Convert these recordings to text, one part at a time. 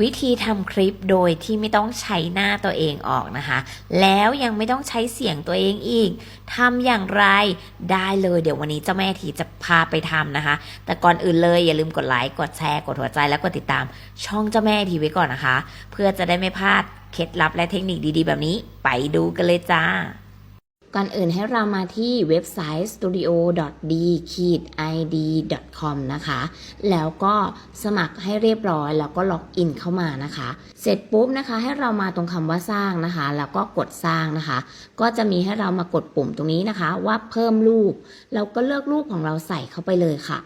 วิธีทำคลิปโดยที่ไม่ต้องใช้หน้าตัวเองออกนะคะ แล้วยังไม่ต้องใช้เสียงตัวเองอีกทำอย่างไรได้เลยเดี๋ยววันนี้เจ้าแม่ทีจะพาไปทำนะคะ แต่ก่อนอื่นเลยอย่าลืมกดไลค์กดแชร์กดหัวใจและกดติดตาม ช่องเจ้าแม่ทีไว้ก่อนนะคะ เพื่อจะได้ไม่พลาดเคล็ดลับและเทคนิคดีๆ แบบนี้ ไปดูกันเลยจ้า ก่อนอื่นให้เรามาที่เว็บไซต์ studio.d-id.com นะคะ แล้วก็สมัครให้เรียบร้อยแล้วก็ล็อกอินเข้ามานะคะ เสร็จปุ๊บนะคะ ให้เรามาตรงคำว่าสร้างนะคะ แล้วก็กดสร้างนะคะ ก็จะมีให้เรามากดปุ่มตรงนี้นะคะ ว่าเพิ่มรูป เราก็เลือกรูปของเราใส่เข้าไปเลยค่ะ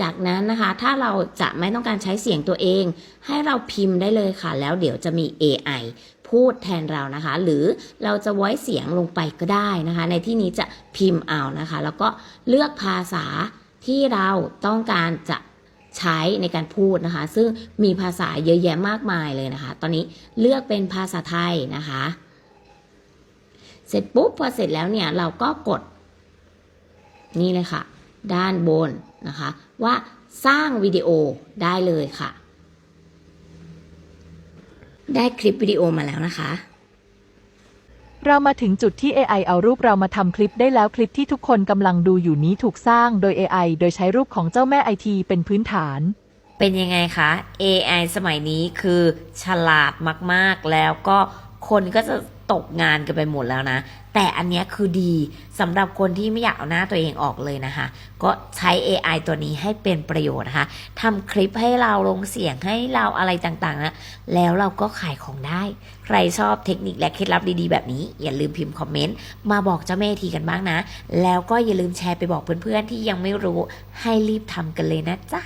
จากนั้นนะคะ ถ้าเราจะไม่ต้องการใช้เสียงตัวเอง ให้เราพิมพ์ได้เลยค่ะ แล้วเดี๋ยวจะมี AI พูดแทนเรานะคะ หรือเราจะไว้เสียงลงไปก็ได้นะคะ ในที่นี้จะพิมพ์เอานะคะ แล้วก็เลือกภาษาที่เราต้องการจะใช้ในการพูดนะคะ ซึ่งมีภาษาเยอะแยะมากมายเลยนะคะ ตอนนี้เลือกเป็นภาษาไทยนะคะ เสร็จปุ๊บพอเสร็จแล้วเนี่ยเราก็กดนี่เลยค่ะ ด้านบนนะคะ ว่าสร้างวิดีโอได้เลยค่ะ ได้คลิปวิดีโอมาแล้วนะคะ เรามาถึงจุดที่ AI เอารูปเรามาทำคลิปได้แล้วคลิปที่ทุกคนกำลังดูอยู่นี้ถูกสร้างโดย AI โดยใช้รูปของเจ้าแม่ไอทีเป็นพื้นฐาน เป็นยังไงคะ AI สมัยนี้คือฉลาดมากๆแล้วก็คนก็จะ ตกงานกันไปหมดแล้วนะ แต่อันนี้คือดีสำหรับคนที่ไม่อยากเอาหน้าตัวเองออกเลยนะคะ ก็ใช้ AI ตัวนี้ให้เป็นประโยชน์นะคะทำคลิปให้เราลงเสียงให้เราอะไรต่างๆนะแล้วเราก็ขายของได้ ใครชอบเทคนิคและเคล็ดลับดีๆ แบบนี้ อย่าลืมพิมพ์คอมเมนต์มาบอกเจ้าแม่ทีกันบ้างนะ แล้วก็อย่าลืมแชร์ไปบอกเพื่อนๆที่ยังไม่รู้ให้รีบทำกันเลยนะจ๊ะ